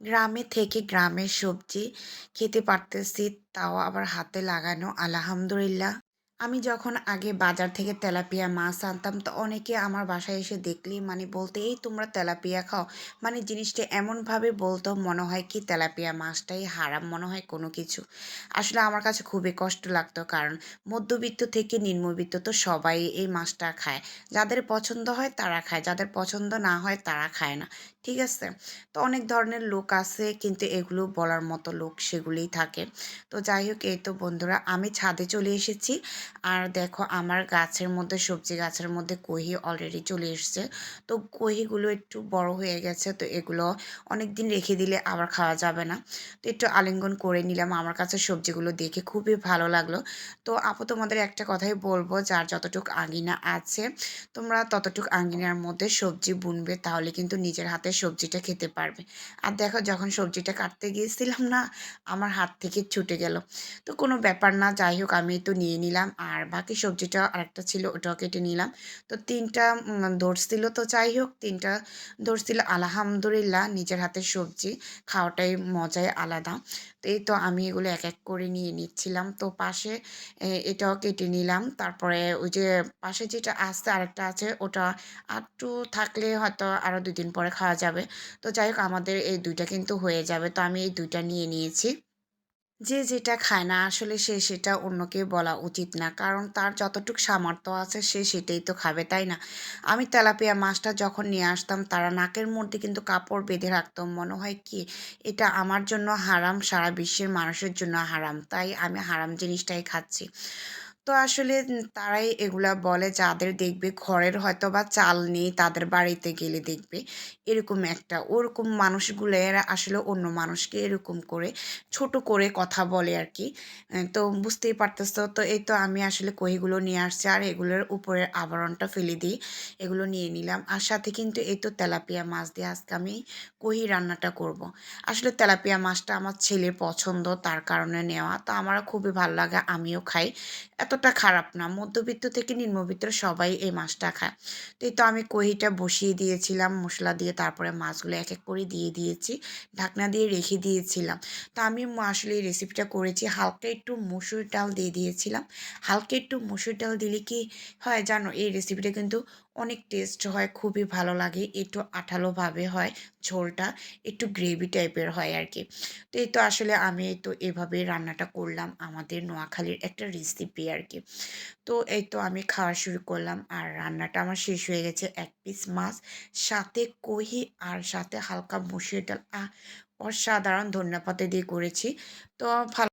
গ্রামে থেকে গ্রামের সবজি খেতে পারতেছি তাও আবার হাতে লাগানো আলহামদুলিল্লাহ। আমি যখন আগে বাজার থেকে তেলাপিয়া মাছ আনতাম তো অনেকে আমার বাসায় এসে দেখলেই মানে বলতো, "এই তোমরা তেলাপিয়া খাও?" মানে জিনিসটা এমনভাবে বলতো মনে হয় কি তেলাপিয়া মাছটাই হারাম মনে হয় কোনো কিছু। আসলে আমার কাছে খুবই কষ্ট লাগতো কারণ মধ্যবিত্ত থেকে নিম্নবিত্ত তো সবাই এই মাছটা খায়। যাদের পছন্দ হয় তারা খায়, যাদের পছন্দ না হয় তারা খায় না। ঠিক আছে? তো অনেক ধরনের লোক আছে কিন্তু এগুলো বলার মতো লোক সেগুলিই থাকে। তো যাই হোক এই তো বন্ধুরা আমি ছাদে চলে এসেছি। আর দেখো আমার গাছের মধ্যে, সবজি গাছের মধ্যে কহি অলরেডি চলে এসছে। তো কহিগুলো একটু বড় হয়ে গেছে, তো এগুলো অনেক দিন রেখে দিলে আবার খাওয়া যাবে না। তো একটু আলিঙ্গন করে নিলাম, আমার কাছে সবজিগুলো দেখে খুবই ভালো লাগল। তো আপু, তোমাদের একটা কথাই বলব, যার যতটুক আঙ্গিনা আছে, তোমরা ততটুক আঙ্গিনার মধ্যে সবজি বুনবে, তাহলে কিন্তু নিজের হাতে সবজিটা খেতে পারবে। আর দেখো, যখন সবজিটা কাটতে গিয়েছিলাম না, আমার হাত থেকে ছুটে গেল। তো কোনো ব্যাপার না, যাই হোক, আমি তো নিয়ে নিলাম আর বাকি সবজিটা আরেকটা ছিল ওটাও কেটে নিলাম। তো ৩ টা উম ধরছিল তো যাই হোক ৩ টা ধরছিল আলহামদুলিল্লাহ নিজের হাতের সবজি খাওয়াটাই মজাই আলাদা। তো এই তো আমি এগুলো এক, এক করে নিয়ে নিচ্ছিলাম। তো পাশে এটাও কেটে নিলাম। তারপরে ওই যে পাশে যেটা আসতে আরেকটা আছে ওটা আরটু থাকলে হয়তো আরও ২ দিন পরে খাওয়া যাবে। তো যাই হোক আমাদের এই দুইটা কিন্তু হয়ে যাবে। তো আমি এই দুইটা নিয়ে নিয়েছি। যে যেটা খায় না আসলে সে সেটা অন্যকে বলা উচিত না। কারণ তার যতটুক সামর্থ্য আছে সে সেটাই তো খাবে, তাই না? আমি তেলাপিয়া মাছটা যখন নিয়ে আসতাম তারা নাকের মধ্যে কিন্তু কাপড় বেঁধে রাখত। মনে হয় কি এটা আমার জন্য হারাম, সারা বিশ্বের মানুষের জন্য হারাম। তাই আমি হারাম জিনিসটাই খাচ্ছি। তো আসলে তারাই এগুলা বলে যাদের দেখবে, ঘরের হয়তো বা চাল নেই, তাদের বাড়িতে গেলে দেখবে। এরকম একটা, ওরকম মানুষগুলো এরা আসলে অন্য মানুষকে এরকম করে ছোট করে কথা বলে আর কি তো বুঝতেই পারতেছো, তো এই তো আমি আসলে কহিগুলো নিয়ে আসছি, আর এগুলোর উপরের আবরণটা ফেলে দিই, এগুলো নিয়ে নিলাম। আর সাথে কিন্তু এই তো তেলাপিয়া মাছ দিয়ে আজকে আমি কহি রান্নাটা করব। আসলে তেলাপিয়া মাছটা আমার ছেলের পছন্দ, তার কারণে নেওয়া। তো আমারও খুবই ভালো লাগে, আমিও খাই। এতটা খারাপ না। মধ্যবিত্ত থেকে নিম্নবিত্ত সবাই এই মাছটা খায়। তো এই তো আমি কহিটা বসিয়ে দিয়েছিলাম, মশলা দিয়ে তারপরে মাছগুলো এক এক করে দিয়ে দিয়েছি, ঢাকনা দিয়ে রেখে দিয়েছিলাম। তো আমি আসলে এই রেসিপিটা করেছি, হালকা একটু মসুর ডাল দিয়ে দিয়েছিলাম। হালকা একটু মসুর ডাল দিলে কি হয় জানো, এই রেসিপিটা কিন্তু অনেক টেস্ট হয়, খুবই ভালো লাগে। একটু আঠালোভাবে হয়, ঝোলটা একটু গ্রেভি টাইপের হয় আর কি। তো এই তো আসলে আমি তো এভাবে রান্নাটা করলাম, আমাদের নোয়াখালীর একটা রেসিপি আর কি। তো এই তো আমি খাওয়া শুরু করলাম আর রান্নাটা আমার শেষ হয়ে গেছে। এক পিস মাছ, সাথে কহি আর সাথে হালকা মুসুর ডাল। আহ, অসাধারণ ধন্যপাতা দিয়ে করেছি। তো ভালো